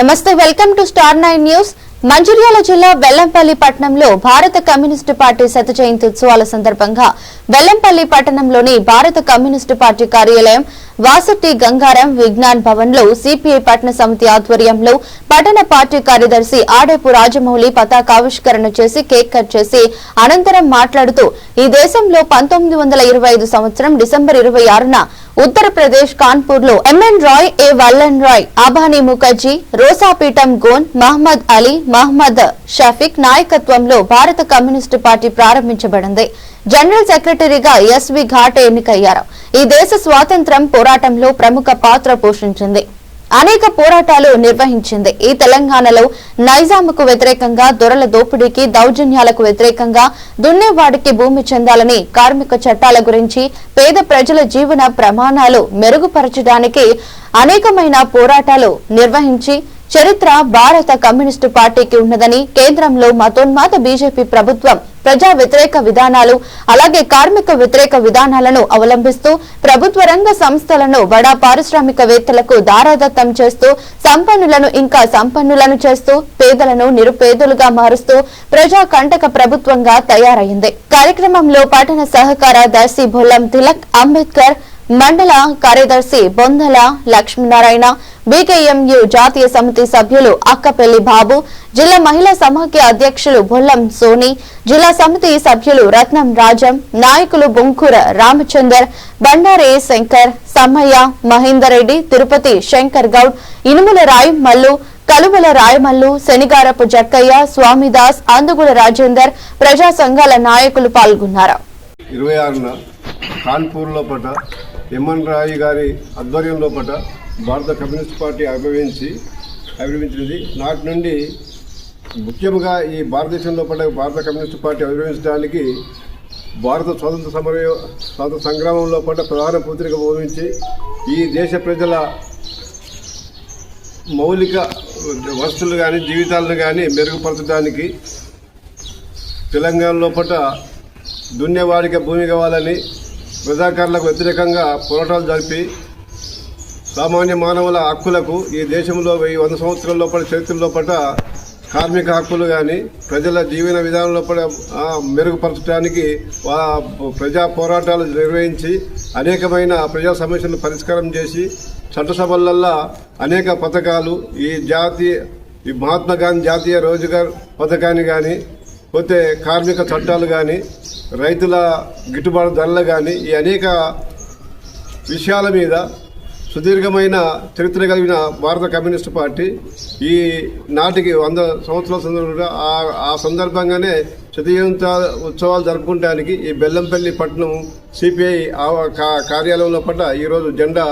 నమస్తే welcome to star nine news. Mancherial జిల్లా బెల్లంపల్లి పట్టణంలో భారత కమ్యూనిస్టు పార్టీ శత జయంతి ఉత్సవాల సందర్భంగా బెల్లంపల్లి పట్టణంలోని భారత కమ్యూనిస్టు పార్టీ కార్యాలయం వాసట్టి గంగారం విజ్ఞాన్ భవన్లో సిపిఐ పట్టణ సమితి ఆధ్వర్యంలో పట్టణ పార్టీ కార్యదర్శి ఆడేపు రాజమౌళి పతాకావిష్కరణ చేసి కేక్ కట్ చేసి అనంతరం మాట్లాడుతూ ఈ దేశంలో పంతొమ్మిది వందల ఇరవై ఐదు సంవత్సరం డిసెంబర్ ఇరవై ఆరున Uttar Pradesh కాన్పూర్లో M N Roy Evelyn Roy Abani Mukherjee రోసాపీఠం గోన్ మహమ్మద్ అలీ మహమ్మద్ షఫీక్ నాయకత్వంలో భారత కమ్యూనిస్టు పార్టీ ప్రారంభించబడింది. జనరల్ సెక్రటరీగా ఎస్వి ఘాటే ఎన్నికయ్యారు. ఈ దేశ స్వాతంత్ర్యం పోరాటంలో ప్రముఖ పాత్ర పోషించింది. అనేక పోరాటాలు నిర్వహించింది. ఈ తెలంగాణలో నైజాముకు వ్యతిరేకంగా దొరల దోపిడీకి దౌర్జన్యాలకు వ్యతిరేకంగా దున్నేవాడికి భూమి చెందాలని కార్మిక చట్టాల గురించి పేద ప్రజల జీవన ప్రమాణాలు మెరుగుపరచడానికి అనేకమైన పోరాటాలు నిర్వహించి చరిత్ర భారత కమ్యూనిస్టు పార్టీకి ఉన్నదని కేంద్రంలో మతోన్మాద బీజేపీ ప్రభుత్వం ప్రజా వ్యతిరేక విధానాలు అలాగే కార్మిక వ్యతిరేక విధానాలను అవలంబిస్తూ ప్రభుత్వ రంగ సంస్థలను బడా పారిశ్రామికవేత్తలకు దారాదత్తం చేస్తూ సంపన్నులను ఇంకా సంపన్నులను చేస్తూ పేదలను నిరుపేదలుగా మారుస్తూ ప్రజా కంటక ప్రభుత్వంగా తయారైంది. కార్యక్రమంలో పట్టణ సహకార దర్శి బొల్లం తిలక్ అంబేద్కర్ మండల కార్యదర్శి బొందల లక్ష్మీనారాయణ బీకేఎంయు జాతీయ సమితి సభ్యులు అక్కపెల్లి బాబు జిల్లా మహిళా సమాఖ్య అధ్యక్షులు బొల్లం సోని జిల్లా సమితి సభ్యులు రత్నం రాజం నాయకులు బొంకూర రామచందర్ బండారే శంకర్ సమ్మయ్య మహేందర్ రెడ్డి తిరుపతి శంకర్ గౌడ్ ఇనుముల రాయ్ మల్లు కలువల రాయమల్లు శనిగారపు జక్కయ్య స్వామిదాస్ అందుగుల రాజేందర్ ప్రజా సంఘాల నాయకులు పాల్గొన్నారు. ఇరవై ఆరున కాన్పూర్ లోపట ఎంఎన్ రాయ్ గారి ఆధ్వర్యం లోపల భారత కమ్యూనిస్ట్ పార్టీ ఆవిర్భవించి ఆవిర్భవించినది. నాటి నుండి ముఖ్యంగా ఈ భారతదేశం లోపల భారత కమ్యూనిస్ట్ పార్టీ ఆవిర్భవించడానికి భారత స్వాతంత్ర సమర స్వాతంత్ర సంగ్రామం లోపల ప్రధాన పూర్తిగా బోధించి ఈ దేశ ప్రజల మౌలిక వస్తువులు కానీ జీవితాలను కానీ మెరుగుపరచడానికి తెలంగాణ లోపల దున్నేవాడికి భూమి కావాలని ప్రజాకారులకు వ్యతిరేకంగా పోరాటాలు జరిపి సామాన్య మానవుల హక్కులకు ఈ దేశంలో వెయ్యి వంద సంవత్సరాల లోపల చరిత్ర లోపల కార్మిక హక్కులు కానీ ప్రజల జీవన విధానం లోపల మెరుగుపరచడానికి ప్రజా పోరాటాలు నిర్వహించి అనేకమైన ప్రజా సమస్యలను పరిష్కారం చేసి చట్టసభలల్లో అనేక పథకాలు ఈ జాతీయ ఈ మహాత్మా గాంధీ జాతీయ రోజ్గార్ పథకాన్ని కానీ పోతే కార్మిక చట్టాలు కానీ రైతుల గిట్టుబాటు ధరలు కానీ ఈ అనేక విషయాల మీద సుదీర్ఘమైన చరిత్ర కలిగిన భారత కమ్యూనిస్ట్ పార్టీ ఈ నాటికి వంద సంవత్సరాల సందర్భంగా ఆ- సందర్భంగానే శతజయంత ఉత్సవాలు జరుపుకోవడానికి ఈ బెల్లంపల్లి పట్టణం సిపిఐ కార్యాలయంలో పట్ల ఈరోజు జెండా